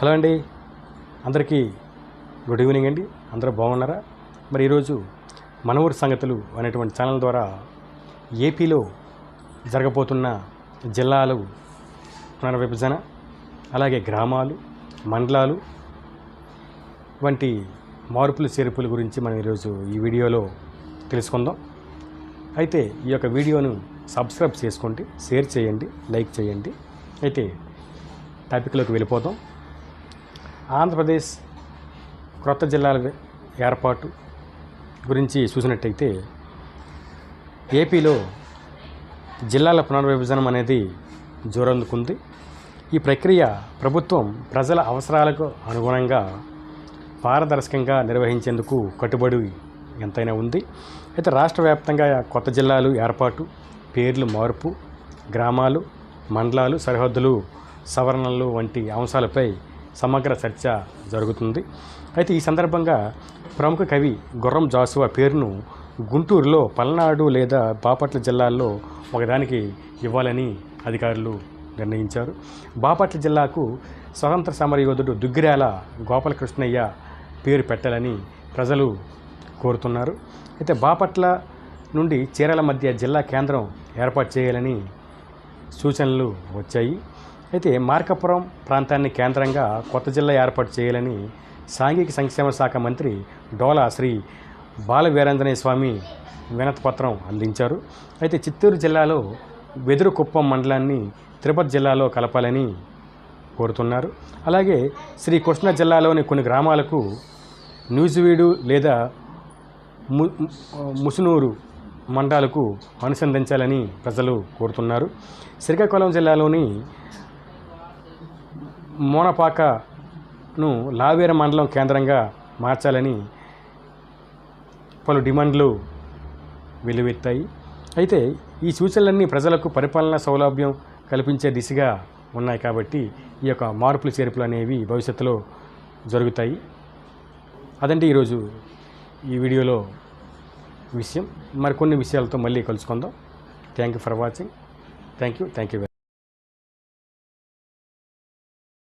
Hello అండి. అందరికీ good evening అండి. అందరూ బాగున్నారా? మరి ఈరోజు మన ఊరి సంగతులు అనేటువంటి ఛానల్ ద్వారా ఏపీలో జరగబోతున్న జిల్లాలు పునర్విభజన అలాగే గ్రామాలు మండలాలు వంటి మార్పులు చేర్పుల గురించి మనం ఈరోజు ఈ వీడియోలో తెలుసుకుందాం. అయితే ఈ యొక్క వీడియోను సబ్స్క్రైబ్ చేసుకోండి షేర్ చేయండి లైక్ చేయండి. అయితే టాపిక్లోకి వెళ్ళిపోతాం ఆంధ్రప్రదేశ్ క్రొత్త జిల్లాల ఏర్పాటు గురించి చూసినట్టయితే ఏపీలో జిల్లాల పునర్విభజనం అనేది జోరందుకుంది. ఈ ప్రక్రియ ప్రభుత్వం ప్రజల అవసరాలకు అనుగుణంగా పారదర్శకంగా నిర్వహించేందుకు కట్టుబడి ఎంతైనా ఉంది. అయితే రాష్ట్ర వ్యాప్తంగా కొత్త జిల్లాలు ఏర్పాటు పేర్లు మార్పు గ్రామాలు మండలాలు సరిహద్దులు సవరణలు వంటి అంశాలపై సమగ్ర చర్చ జరుగుతుంది. అయితే ఈ సందర్భంగా ప్రముఖ కవి గుర్రం జాసువా పేరును గుంటూరులో పల్నాడు లేదా బాపట్ల జిల్లాల్లో ఒకదానికి ఇవ్వాలని అధికారులు నిర్ణయించారు. బాపట్ల జిల్లాకు స్వతంత్ర సమరయోధుడు దుగ్గిరాల గోపాలకృష్ణయ్య పేరు పెట్టాలని ప్రజలు కోరుతున్నారు. అయితే బాపట్ల నుండి చీరాల మధ్య జిల్లా కేంద్రం ఏర్పాటు చేయాలని సూచనలు వచ్చాయి. అయితే మార్కాపురం ప్రాంతాన్ని కేంద్రంగా కొత్త జిల్లా ఏర్పాటు చేయాలని సాంఘిక సంక్షేమ శాఖ మంత్రి డోలా శ్రీ బాల వీరాంజనేయ స్వామి వినతిపత్రం అందించారు. అయితే చిత్తూరు జిల్లాలో వెదురుకుప్పం మండలాన్ని తిరుపతి జిల్లాలో కలపాలని కోరుతున్నారు. అలాగే శ్రీ కృష్ణా జిల్లాలోని కొన్ని గ్రామాలకు న్యూజివీడు లేదా ము ముసునూరు మండలాలకు అనుసంధించాలని ప్రజలు కోరుతున్నారు. శ్రీకాకుళం జిల్లాలోని మోనపాకను లావేర మండలం కేంద్రంగా మార్చాలని పలు డిమాండ్లు వెలువెత్తాయి అయితే ఈ సూచనలన్నీ ప్రజలకు పరిపాలనా సౌలభ్యం కల్పించే దిశగా ఉన్నాయి కాబట్టి ఈ యొక్క మార్పులు చేర్పులు అనేవి భవిష్యత్తులో జరుగుతాయి. అదండి ఈరోజు ఈ వీడియోలో విషయం. మరికొన్ని విషయాలతో మళ్ళీ కలుసుకుందాం. Thank you for watching thank you thank you